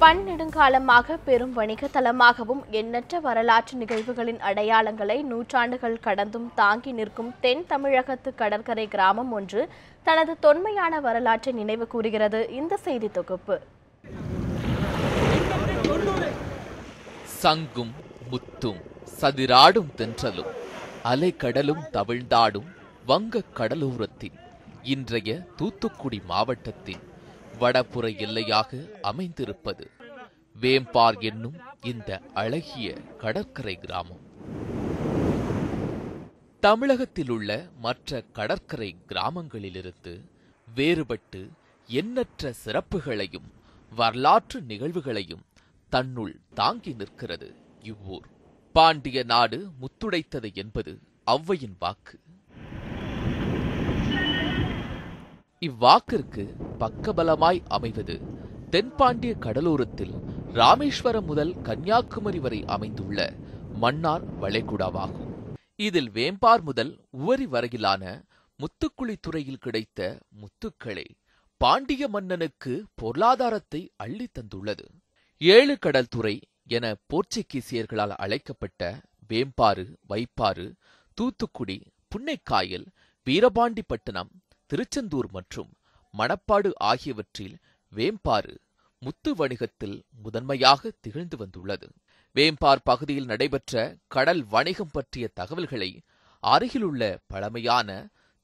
பன்னெடுங்காலமாக பெரும் வணிக தலமாகவும் எண்ணற்ற வரலாற்று நிகழ்வுகளின் அடையாளங்களை நூற்றாண்டுகள் கடந்தும் தாங்கி நிற்கும் தென் தமிழகத்து கடற்கரை கிராமம் ஒன்று தனது தொன்மையான வரலாற்றை நினைவு கூறுகிறது. இந்த செய்தி தொகுப்பு. சங்கும் முத்தும் சதிராடும் தென்றலும் அலைக்கடலும் தவிழ்ந்தாடும் வங்கக் கடலோரத்தின் இன்றைய தூத்துக்குடி மாவட்டத்தின் வடபுற எல்லையாக அமைந்திருப்பது. வேம்பார் என்னும் இந்த அழகிய கடற்கரை கிராமம். தமிழகத்தில் உள்ள மற்ற கடற்கரை கிராமங்களிலிருந்து வேறுபட்டு எண்ணற்ற சிறப்புகளையும் வரலாற்று நிகழ்வுகளையும் தன்னுள் தாங்கி நிற்கிறது இவ்வூர். பாண்டிய நாடு முத்துடைத்தது என்பது ஔவையின் வாக்கு. இவ்வாக்கிற்கு பக்கபலமாய் அமைவது தென்பாண்டிய கடலோரத்தில் ராமேஸ்வரம் முதல் கன்னியாகுமரி வரை அமைந்துள்ள மன்னார் வளைகுடாவாகும். இதில் வேம்பார் முதல் உவரி வரையிலான முத்துக்குழி துறையில் கிடைத்த முத்துக்களே பாண்டிய மன்னனுக்கு பொருளாதாரத்தை அள்ளித் தந்துள்ளது. ஏழு கடல் துறை என போர்ச்சுகீசியர்களால் அழைக்கப்பட்ட வேம்பாறு வைப்பாறு தூத்துக்குடி புன்னைக்காயல் வீரபாண்டிப்பட்டினம் திருச்செந்தூர் மற்றும் மணப்பாடு ஆகியவற்றில் வேம்பாறு முத்து வணிகத்தில் முதன்மையாக திகழ்ந்து வந்துள்ளது. வேம்பார் பகுதியில் நடைபெற்ற கடல் வணிகம் பற்றிய தகவல்களை அருகிலுள்ள பழமையான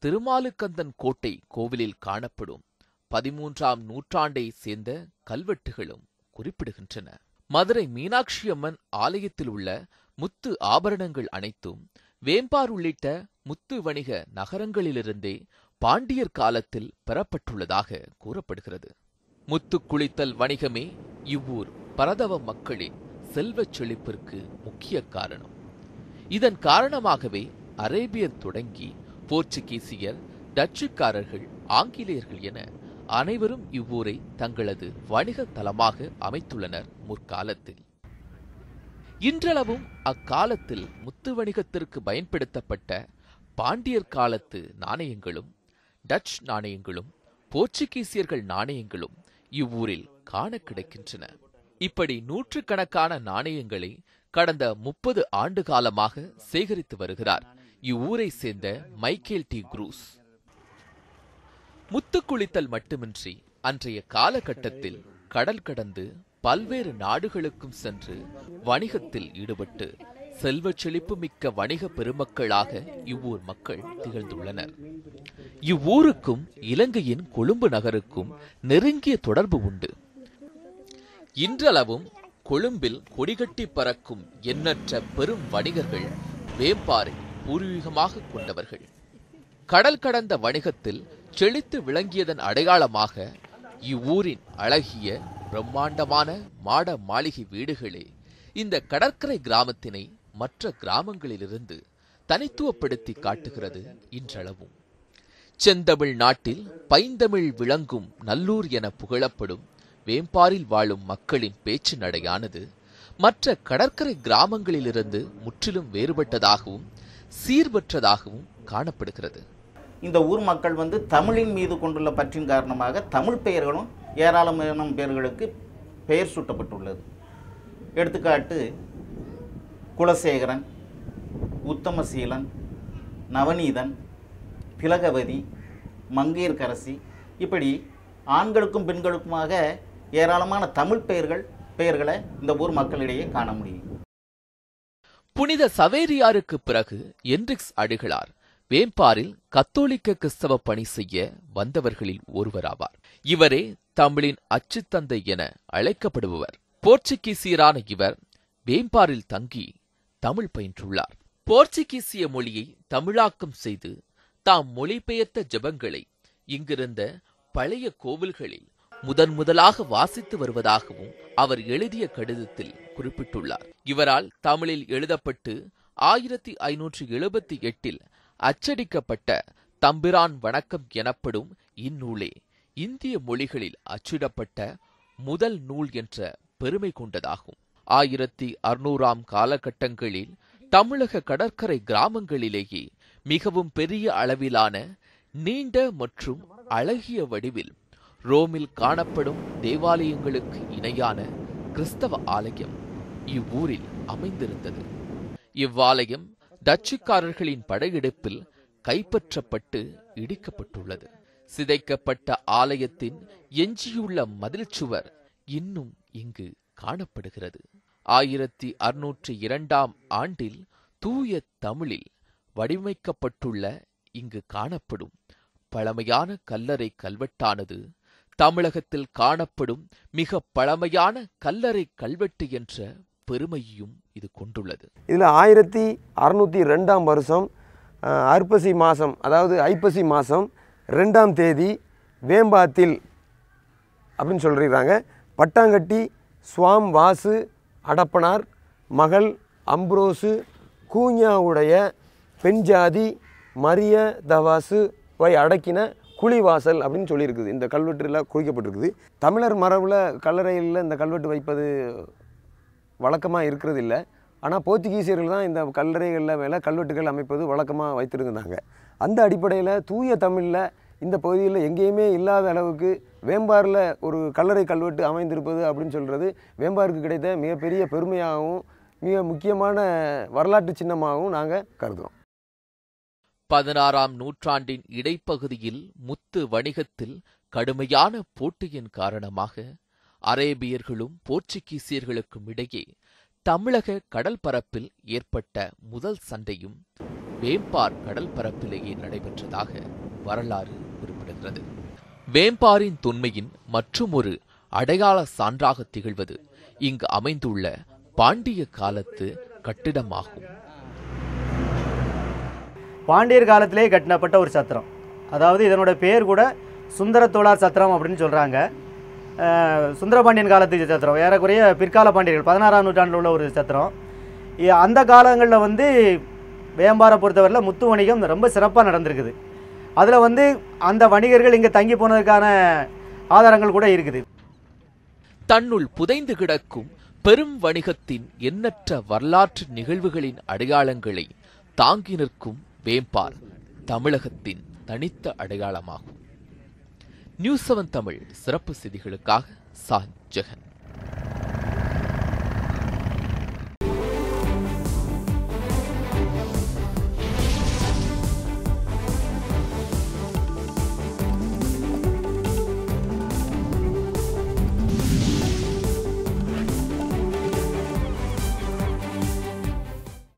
திருமாலுக்கந்தன் கோட்டை கோவிலில் காணப்படும் பதிமூன்றாம் நூற்றாண்டை சேர்ந்த கல்வெட்டுகளும் குறிப்பிடுகின்றன. மதுரை மீனாட்சி அம்மன் ஆலயத்தில் உள்ள முத்து ஆபரணங்கள் அனைத்தும் வேம்பார் உள்ளிட்ட முத்து வணிக நகரங்களிலிருந்தே பாண்டியர் காலத்தில் பெறப்பட்டுள்ளதாக கூறப்படுகிறது. முத்து குளித்தல் வணிகமே இவ்வூர் பரதவ மக்களின் செல்வச் செழிப்பிற்கு முக்கிய காரணம். இதன் காரணமாகவே அரேபியர் தொடங்கி போர்ச்சுகீசியர் டச்சுக்காரர்கள் ஆங்கிலேயர்கள் என அனைவரும் இவ்வூரை தங்களது வணிக தலமாக அமைத்துள்ளனர் முற்காலத்தில். இன்றளவும் அக்காலத்தில் முத்து வணிகத்திற்கு பயன்படுத்தப்பட்ட பாண்டியர் காலத்து நாணயங்களும் டச் நாணயங்களும் போர்ச்சுகீசியர்கள் நாணயங்களும் இவ்வூரில் காண கிடைக்கின்றன. இப்படி நூற்றுக்கணக்கான நாணயங்களை கடந்த முப்பது ஆண்டு காலமாக சேகரித்து வருகிறார் இவ்வூரை சேர்ந்த மைக்கேல் டி. குரூஸ். முத்து குளித்தல் மட்டுமின்றி அன்றைய காலகட்டத்தில் கடல் கடந்து பல்வேறு நாடுகளுக்கும் சென்று வணிகத்தில் ஈடுபட்டு செல்வச் செழிப்பு மிக்க வணிக பெருமக்களாக இவ்வூர் மக்கள் திகழ்ந்துள்ளனர். இவ்வூருக்கும் இலங்கையின் கொழும்பு நகருக்கும் நெருங்கிய தொடர்பு உண்டு. இன்றளவும் கொழும்பில் கொடிகட்டி பறக்கும் எண்ணற்ற பெரும் வணிகர்கள் வேம்பாறை பூர்வீகமாக கொண்டவர்கள். கடல் கடந்த வணிகத்தில் செழித்து விளங்கியதன் அடையாளமாக இவ்வூரின் அழகிய பிரம்மாண்டமான மாட மாளிகை வீடுகளே இந்த கடற்கரை கிராமத்தினை மற்ற கிராமங்களிலிருந்து தனித்துவப்படுத்தி காட்டுகிறது இன்றளவும். செந்தமிழ் நாட்டில் பைந்தமிழ் விளங்கும் நல்லூர் என புகழப்படும் வேம்பாரில் வாழும் மக்களின் பேச்சு நடையானது மற்ற கடற்கரை கிராமங்களிலிருந்து முற்றிலும் வேறுபட்டதாகவும் சீர்பற்றதாகவும் காணப்படுகிறது. இந்த ஊர் மக்கள் வந்து தமிழின் மீது கொண்டுள்ள பற்றின் காரணமாக தமிழ் பெயர்களும் ஏராளமான பெயர்களுக்கு பெயர் சூட்டப்பட்டுள்ளது. எடுத்துக்காட்டு குலசேகரன் உத்தமசீலன் நவநீதன் திலகவதி மங்கையர்கரசி இப்படி ஆண்களுக்கும் பெண்களுக்குமாக ஏராளமான தமிழ் பெயர்கள் பெயர்களை இந்த ஊர் மக்களிடையே காண முடியும். புனித சவேரியாருக்கு பிறகு என்ரிக்ஸ் அடிகளார் வேம்பாரில் கத்தோலிக்க கிறிஸ்தவ பணி செய்ய வந்தவர்களில் ஒருவராவார். இவரே தமிழின் அச்சுத்தந்தை என அழைக்கப்படுபவர். போர்ச்சுகீசியரான இவர் வேம்பாரில் தங்கி தமிழ் பயின்றுள்ளார். போர்ச்சுகீசிய மொழியை தமிழாக்கம் செய்து தாம் மொழிபெயர்த்த ஜெபங்களை இங்கிருந்த பழைய கோவில்களில் முதன் முதலாக வாசித்து வருவதாகவும் அவர் எழுதிய கடிதத்தில் குறிப்பிட்டுள்ளார். இவரால் தமிழில் எழுதப்பட்டு ஆயிரத்தி ஐநூற்றி எழுபத்தி எட்டில் அச்சடிக்கப்பட்ட தம்பிரான் வணக்கம் எனப்படும் இந்நூலே இந்திய மொழிகளில் அச்சிடப்பட்ட முதல் நூல் என்ற பெருமை கொண்டதாகும். ஆயிரத்தி அறுநூறாம் காலகட்டங்களில் தமிழக கடற்கரை கிராமங்களிலேயே மிகவும் பெரிய அளவிலான நீண்ட மற்றும் அழகிய வடிவில் ரோமில் காணப்படும் தேவாலயங்களுக்கு இணையான கிறிஸ்தவ ஆலயம் இவ்வூரில் அமைந்திருந்தது. இவ்வாலயம் டச்சுக்காரர்களின் படையெடுப்பில் கைப்பற்றப்பட்டு இடிக்கப்பட்டுள்ளது. சிதைக்கப்பட்ட ஆலயத்தின் எஞ்சியுள்ள மதில் சுவர் இன்னும் இங்கு காணப்படுகிறது. ஆயிரத்தி அறுநூற்றி இரண்டாம் ஆண்டில் தூய தமிழில் வடிவமைக்கப்பட்டுள்ள இங்கு காணப்படும் பழமையான கல்லறை கல்வெட்டானது தமிழகத்தில் காணப்படும் மிக பழமையான கல்லறை கல்வெட்டு என்ற பெருமையும் இது கொண்டுள்ளது. இதில் ஆயிரத்தி அறநூற்றி ரெண்டாம் வருஷம் அர்ப்பசி மாதம் அதாவது ஐப்பசி மாதம் ரெண்டாம் தேதி வேம்பாத்தில் அப்படின்னு சொல்கிறாங்க பட்டாங்கட்டி சுவாம் வாசு அடப்பனார் மகள் அம்ப்ரோசு பெண் ஜாதி மரிய தவாசு வை அடக்கின குழிவாசல் அப்படின்னு சொல்லியிருக்குது. இந்த கல்வெட்டில் குறிக்கப்பட்டிருக்குது. தமிழர் மரபில் கல்லறையில் இந்த கல்வெட்டு வைப்பது வழக்கமாக இருக்கிறது இல்லை ஆனால் போர்த்துகீசியர்கள் தான் இந்த கல்லறைகளில் மேலே கல்வெட்டுகள் அமைப்பது வழக்கமாக வைத்திருந்தாங்க. அந்த அடிப்படையில் தூய தமிழில் இந்த பகுதியில் எங்கேயுமே இல்லாத அளவுக்கு வேம்பாரில் ஒரு கல்லறை கல்வெட்டு அமைந்திருப்பது அப்படின்னு சொல்கிறது வேம்பாருக்கு கிடைத்த மிகப்பெரிய பெருமையாகவும் மிக முக்கியமான வரலாற்று சின்னமாகவும் நாங்கள் கருதுகிறோம் பதினாறாம் நூற்றாண்டின் இடைப்பகுதியில் முத்து வணிகத்தில் கடுமையான போட்டியின் காரணமாக அரேபியர்களும் போர்ச்சுகீசியர்களுக்கும் இடையே தமிழக கடல் பரப்பில் ஏற்பட்ட முதல் சண்டையும் வேம்பார் கடல் பரப்பிலேயே நடைபெற்றதாக வரலாறு குறிப்பிடுகிறது. வேம்பாரின் தொன்மையின் மற்றுமொரு அடையாள சான்றாக திகழ்வது இங்கு அமைந்துள்ள பாண்டிய காலத்து கட்டிடமாகும். பாண்டியர் காலத்திலே கட்டினப்பட்ட ஒரு சத்திரம். அதாவது இதனோட பேர் கூட சுந்தர தோளார் சத்திரம் அப்படின்னு சொல்கிறாங்க சுந்தரபாண்டியன் காலத்து சத்திரம். ஏறக்குறைய பிற்கால பாண்டியர்கள் பதினாறாம் நூற்றாண்டில் உள்ள ஒரு சத்திரம். அந்த காலங்களில் வந்து வேம்பாரை பொறுத்தவரையில் முத்து வணிகம் ரொம்ப சிறப்பாக நடந்திருக்குது. அதில் வந்து அந்த வணிகர்கள் இங்கே தங்கி போனதுக்கான ஆதாரங்கள் கூட இருக்குது. தன்னுள் புதைந்து கிடக்கும் பெரும் வணிகத்தின் எண்ணற்ற வரலாற்று நிகழ்வுகளின் அடையாளங்களை தாங்கி நிற்கும் வேம்பார் தமிழகத்தின் தனித்த அடையாளமாகும். நியூஸ் செவன் தமிழ் சிறப்பு செய்திகளுக்காக சா. ஜெகன்.